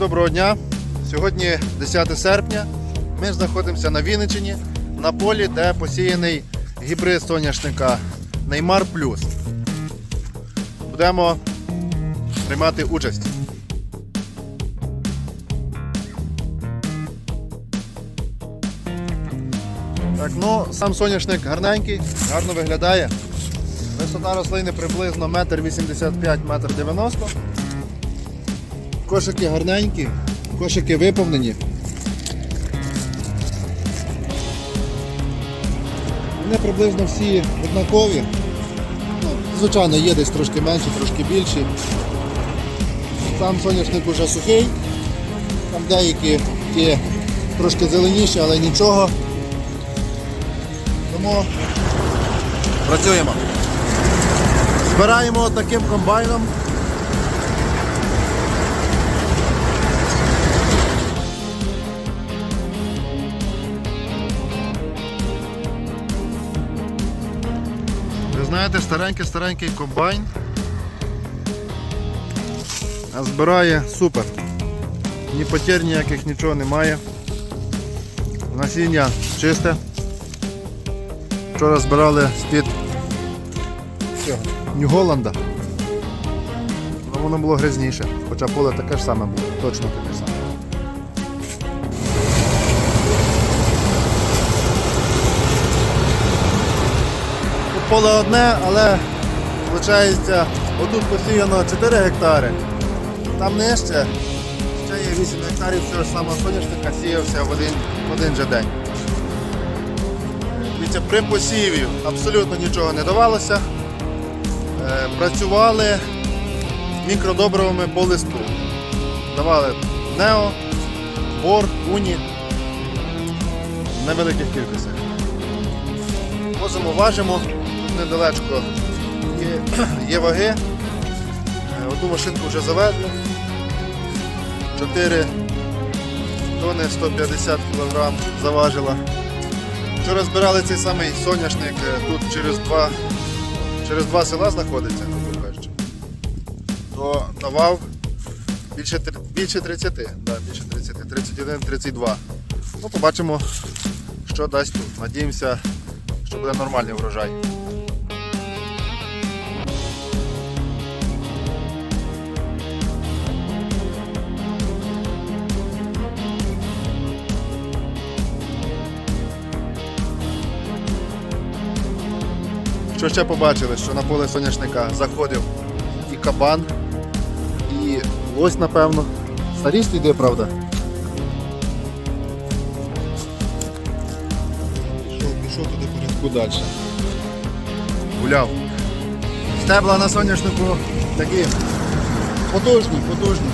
доброго дня. Сьогодні 10 серпня. Ми знаходимося на Вінниччині на полі, де посіяний гібрид соняшника Неймар Плюс. Будемо приймати участь. Так, ну, сам соняшник гарненький, гарно виглядає. Висота рослини приблизно 1,85 метр 90 Кошики гарненькі, кошики виповнені. Вони приблизно всі однакові. Ну, звичайно, є десь трошки менші, трошки більші. Сам соняшник уже сухий, там деякі є трошки зеленіші, але нічого. Тому працюємо. Збираємо таким комбайном. Знаєте, старенький-старенький комбайн. Збирає супер. Ні потір ніяких нічого немає. Насіння чисте. Вчора збирали з-під Нью-Голланда. Ну, воно було грязніше, хоча поле таке ж саме було, точно таке саме. Поле одне, але виходить, отут посіяно 4 гектари, там нижче ще є 8 гектарів цього ж самого соняшника сіявся в один, в один же день. Дивіться, при посіві абсолютно нічого не давалося. Е, Працювали мікродобривами по листу. Давали Нео, Бор, Уні в невеликих кількостях. Возимо, важимо, недалечко є, є ваги. Е, Одну машинку вже завезли. 4 тони 150 кг заважила. Вчора збирали цей самий соняшник е, тут через два, через два села знаходиться. То давав більше, більше 30, да, більше 30, 31, 32. Ну, побачимо, що дасть тут. Надіємося, що буде нормальний врожай. Що ще побачили, що на поле соняшника заходив і кабан, і лось, напевно. Старіст йде, правда. Пішов, пішов туди порядку далі. Гуляв. Стебла на соняшнику такі потужні, потужні.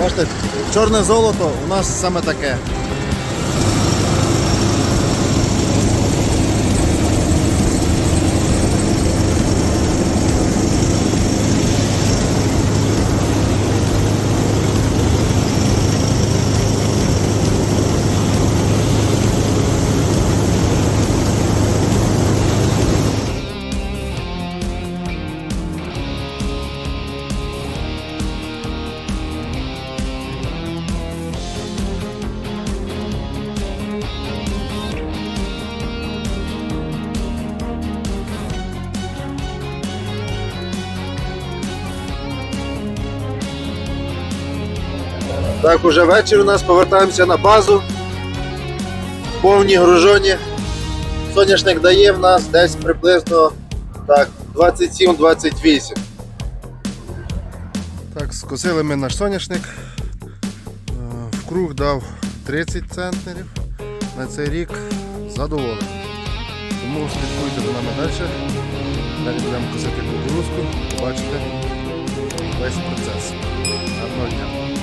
Бачите, чорне золото у нас саме таке. Так, уже вечір у нас повертаємося на базу. Повні гружоні. Соняшник дає в нас десь приблизно так, 27-28. Так, скосили ми наш соняшник. Е, В круг дав 30 центнерів. На цей рік задоволений. Тому слідкуйте за нами далі. Далі будемо косити кукурузку, бачите весь процес. Гарного дня.